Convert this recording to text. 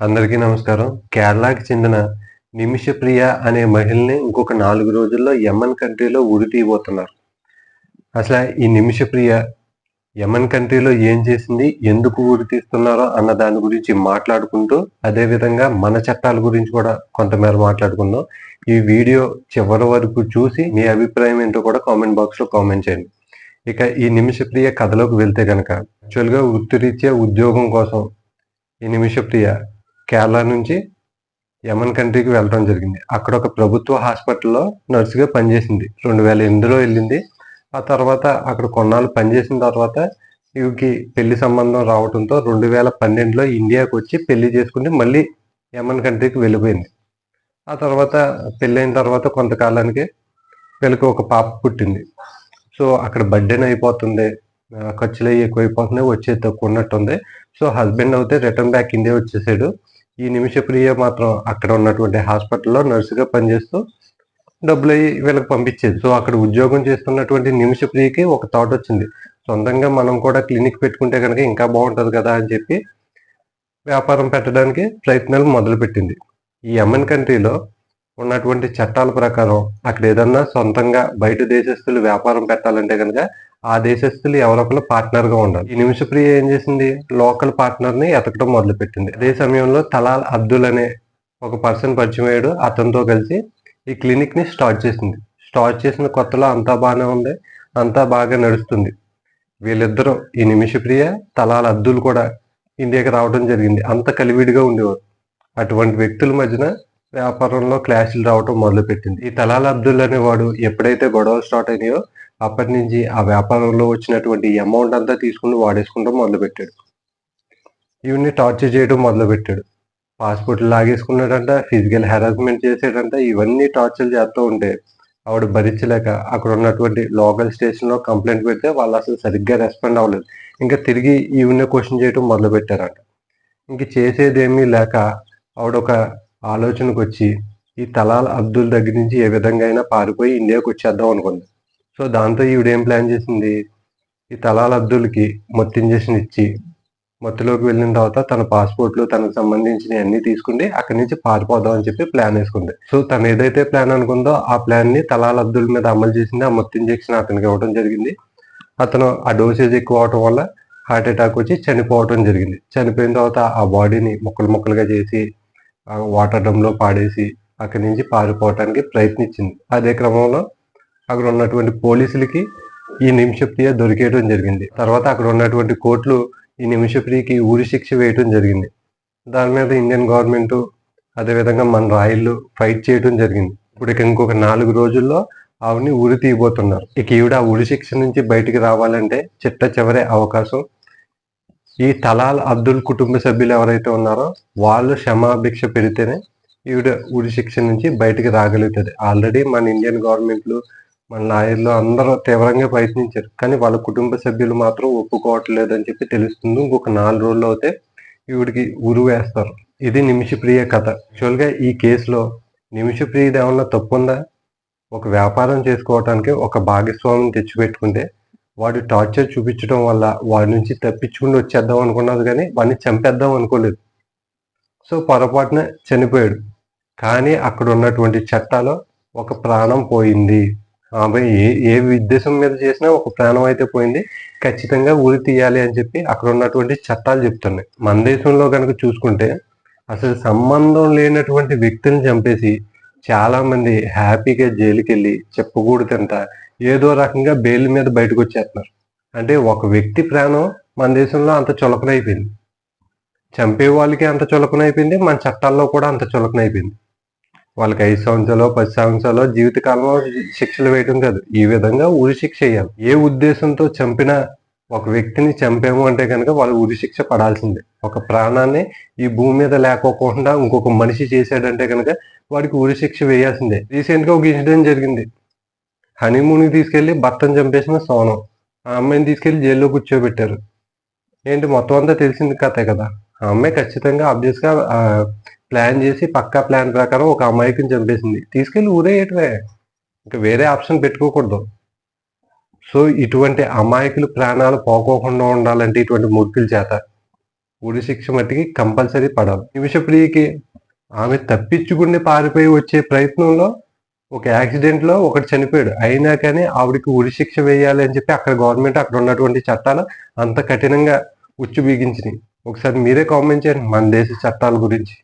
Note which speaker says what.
Speaker 1: అందరికీ నమస్కారం. కేరళకి చెందిన నిమిషప్రియ అనే మహిళని ఇంకొక నాలుగు రోజుల్లో యమన్ కంట్రీలో ఉరి తీయబోతున్నారు అసలు ఈ నిమిషప్రియ యమన్ కంట్రీలో ఏం చేసింది ఎందుకు ఉరి తీస్తున్నారో అన్న దాని గురించి మాట్లాడుకుంటూ అదేవిధంగా మన చట్టాల గురించి కూడా కొంతమేర మాట్లాడుకుందాం. ఈ వీడియో చివరి వరకు చూసి మీ అభిప్రాయం ఏంటో కూడా కామెంట్ బాక్స్లో కామెంట్ చేయండి. ఇక ఈ నిమిషప్రియ కథలోకి వెళ్తే కనుక యాక్చువల్గా వృత్తిరీత్యా ఉద్యోగం కోసం ఈ నిమిషప్రియ కేరళ నుంచి యమన్ కంట్రీకి వెళ్ళడం జరిగింది. అక్కడ ఒక ప్రభుత్వ హాస్పిటల్లో నర్సుగా పనిచేసింది. రెండు వేల ఎనిమిదిలో వెళ్ళింది. ఆ తర్వాత అక్కడ కొన్నాళ్ళు పనిచేసిన తర్వాత ఇవికి పెళ్ళి సంబంధం రావడంతో రెండు వేల పన్నెండులో ఇండియాకి వచ్చి పెళ్ళి చేసుకుని మళ్ళీ యమన్ కంట్రీకి వెళ్ళిపోయింది. ఆ తర్వాత పెళ్ళైన తర్వాత కొంతకాలానికి వీళ్ళకి ఒక పాప పుట్టింది. సో అక్కడ బర్త్డేన్ అయిపోతుంది. ఖర్చులు అయ్యి ఎక్కువైపోతున్నాయి వచ్చే తక్కువ ఉన్నట్టుంది. సో హస్బెండ్ అయితే రిటర్న్ బ్యాక్ ఇండియా వచ్చేసాడు. ఈ నిమిష ప్రియ మాత్రం అక్కడ ఉన్నటువంటి హాస్పిటల్లో నర్సుగా పనిచేస్తూ డబ్బులు అయ్యి వీళ్ళకి పంపించేది. సో అక్కడ ఉద్యోగం చేస్తున్నటువంటి నిమిష ప్రియకి ఒక థాట్ వచ్చింది. సొంతంగా మనం కూడా క్లినిక్ పెట్టుకుంటే కనుక ఇంకా బాగుంటుంది కదా అని చెప్పి వ్యాపారం పెట్టడానికి ప్రయత్నాలు మొదలుపెట్టింది. ఈ యమన్ కంట్రీలో ఉన్నటువంటి చట్టాల ప్రకారం అక్కడ ఏదన్నా సొంతంగా బయట దేశస్తులు వ్యాపారం పెట్టాలంటే కనుక ఆ దేశస్తులు ఎవరొకరు పార్ట్నర్గా ఉండాలి. ఈ నిమిషప్రియ ఏం చేసింది? లోకల్ పార్ట్నర్ని ఎతకడం మొదలు పెట్టింది అదే సమయంలో తలాల్ అబ్దుల్ అనే ఒక పర్సన్ పరిచయం అయ్యాడు. అతనితో కలిసి ఈ క్లినిక్ని స్టార్ట్ చేసింది. స్టార్ట్ చేసిన కొత్తలో అంతా బాగానే ఉంది. అంతా బాగా నడుస్తుంది. వీళ్ళిద్దరూ ఈ నిమిషప్రియ తలాల్ అబ్దుల్ కూడా ఇండియాకి రావడం జరిగింది. అంత కలివిడిగా ఉండేవారు. అటువంటి వ్యక్తుల మధ్యన వ్యాపారంలో క్లాషులు రావటం మొదలుపెట్టింది. ఈ తలాల్ అబ్దుల్ అనేవాడు ఎప్పుడైతే గొడవలు స్టార్ట్ అయినాయో అప్పటి నుంచి ఆ వ్యాపారంలో వచ్చినటువంటి అమౌంట్ అంతా తీసుకుని వాడేసుకుంటాం మొదలుపెట్టాడు. ఈవిని టార్చర్ చేయడం మొదలుపెట్టాడు. పాస్పోర్ట్ లాగేసుకున్నాడంట ఫిజికల్ హెరాస్మెంట్ చేసాడంట ఇవన్నీ టార్చర్ చేస్తూ ఉంటే ఆవిడ భరించలేక అక్కడ ఉన్నటువంటి లోకల్ స్టేషన్లో కంప్లైంట్ పెడితే వాళ్ళు అసలు సరిగ్గా రెస్పాండ్ అవ్వలేదు. ఇంకా తిరిగి ఈవినే క్వశ్చన్ చేయడం మొదలుపెట్టారంట. ఇంక చేసేదేమీ లేక ఆవిడ ఒక ఆలోచనకు వచ్చి ఈ తలాల్ అబ్దుల్ దగ్గర నుంచి ఏ విధంగా అయినా పారిపోయి ఇండియాకి వచ్చేద్దాం అనుకుంది. సో దాంతో ఈవిడేం ప్లాన్ చేసింది? ఈ తలాల్ అబ్దుల్కి మొత్తం ఇంజక్షన్ ఇచ్చి మత్తులోకి వెళ్ళిన తర్వాత తన పాస్పోర్ట్లు తనకు సంబంధించిన అన్ని తీసుకుంది అక్కడి నుంచి పారిపోదాం అని చెప్పి ప్లాన్ వేసుకుంది. సో తను ఏదైతే ప్లాన్ అనుకుందో ఆ ప్లాన్ని తలాల్ అబ్దుల్ మీద అమలు చేసింది. ఆ మొత్తం ఇంజక్షన్ అతనికి ఇవ్వడం జరిగింది. అతను ఆ డోసేజ్ ఎక్కువ అవటం వల్ల హార్ట్ అటాక్ వచ్చి చనిపోవటం జరిగింది. చనిపోయిన తర్వాత ఆ బాడీని ముక్కలు ముక్కలుగా చేసి వాటర్ డ్రమ్లో పాడేసి అక్కడి నుంచి పారిపోవటానికి ప్రయత్నించింది. అదే క్రమంలో అక్కడ ఉన్నటువంటి పోలీసులకి ఈ నిమిషప్రియ దొరికేయడం జరిగింది. తర్వాత అక్కడ ఉన్నటువంటి కోర్టులు ఈ నిమిషప్రియకి ఊరి శిక్ష వేయటం జరిగింది. దాని మీద ఇండియన్ గవర్నమెంట్ అదేవిధంగా మన రాయిళ్ళు ఫైట్ చేయడం జరిగింది. ఇప్పుడు ఇక ఇంకొక నాలుగు రోజుల్లో ఆవిడని ఉరి తీయబోతున్నారు. ఇక ఈవిడ ఆ ఉరి శిక్ష నుంచి బయటికి రావాలంటే చిట్ట చివరి అవకాశం ఈ తలాల్ అబ్దుల్ కుటుంబ సభ్యులు ఎవరైతే ఉన్నారో వాళ్ళు క్షమాభిక్ష పెడితేనే ఈవిడ ఉరి శిక్ష నుంచి బయటికి రాగలుగుతుంది. ఆల్రెడీ మన ఇండియన్ గవర్నమెంట్లు మన లాయర్లు అందరూ తీవ్రంగా ప్రయత్నించారు. కానీ వాళ్ళ కుటుంబ సభ్యులు మాత్రం ఒప్పుకోవట్లేదు అని చెప్పి తెలుస్తుంది. ఇంకొక నాలుగు రోజులు అయితే ఈవిడికి ఉరు వేస్తారు. ఇది నిమిషప్రియ కథ. యాక్చువల్గా ఈ కేసులో నిమిషప్రియది ఏమన్నా తప్పుందా? ఒక వ్యాపారం చేసుకోవటానికి ఒక భాగస్వామిని తెచ్చిపెట్టుకుంటే వాడు టార్చర్ చూపించడం వల్ల వాడి నుంచి తప్పించుకుని వచ్చేద్దాం అనుకున్నది కానీ వాడిని చంపేద్దాం అనుకోలేదు. సో పొరపాటున చనిపోయాడు. కానీ అక్కడ ఉన్నటువంటి చట్టాలో ఒక ప్రాణం పోయింది. ఆమె ఏ ఏ ఉద్దేశం మీద చేసినా ఒక ప్రాణం అయితే పోయింది. ఖచ్చితంగా ఊరి తీయాలి అని చెప్పి అక్కడ ఉన్నటువంటి చట్టాలు చెప్తున్నాయి. మన దేశంలో కనుక చూసుకుంటే అసలు సంబంధం లేనటువంటి వ్యక్తిని చంపేసి చాలామంది హ్యాపీగా జైలుకి వెళ్ళి చెప్పకూడదంట ఏదో రకంగా బెయిల్ మీద బయటకు వచ్చేస్తున్నారు అంటే ఒక వ్యక్తి ప్రాణం మన దేశంలో అంత చులకనైపోయింది. చంపే వాళ్ళకి అంత చులకనైపోయింది మన చట్టాల్లో కూడా అంత చులకనైపోయింది. వాళ్ళకి ఐదు సంవత్సరాలు పది సంవత్సరాలు జీవితకాలంలో శిక్షలు వేయడం కాదు. ఈ విధంగా ఉరి శిక్ష వేయాలి. ఏ ఉద్దేశంతో చంపిన ఒక వ్యక్తిని చంపాము అంటే కనుక వాళ్ళు ఉరి శిక్ష పడాల్సిందే. ఒక ప్రాణాన్ని ఈ భూమి మీద లేకోకుండా ఇంకొక మనిషి చేశాడంటే కనుక వాడికి ఉరి శిక్ష వేయాల్సిందే. రీసెంట్గా ఒక ఇన్సిడెంట్ జరిగింది. హనీమూన్కి తీసుకెళ్ళి భర్తను చంపేసిన సోనం. ఆ అమ్మాయిని తీసుకెళ్ళి జైల్లో కూర్చోబెట్టారు. ఏంటి మొత్తం అంతా తెలిసింది కథే కదా? ఆ అమ్మాయి ఖచ్చితంగా ఆబ్వియస్గా ప్లాన్ చేసి పక్కా ప్లాన్ ప్రకారం ఒక అమ్మాయికి చంపేసింది. తీసుకెళ్ళి ఊరేయటమే. ఇంకా వేరే ఆప్షన్ పెట్టుకోకూడదు. సో ఇటువంటి అమాయకులు ప్రాణాలు పోకోకుండా ఉండాలంటే ఇటువంటి మూర్ఖుల చేత ఉరి శిక్ష మట్టికి కంపల్సరీ పడాలి. నిమిషప్రియకి ఆమె తప్పించుకుని పారిపోయి వచ్చే ప్రయత్నంలో ఒక యాక్సిడెంట్లో ఒకటి చనిపోయాడు. అయినా కానీ ఆవిడకి ఉరి శిక్ష వేయాలి అని చెప్పి అక్కడ గవర్నమెంట్ అక్కడ ఉన్నటువంటి చట్టాలు అంత కఠినంగా ఉచ్చు బిగించినాయి ఒకసారి మీరే కామెంట్ చేయండి. మన దేశ చట్టాల గురించి.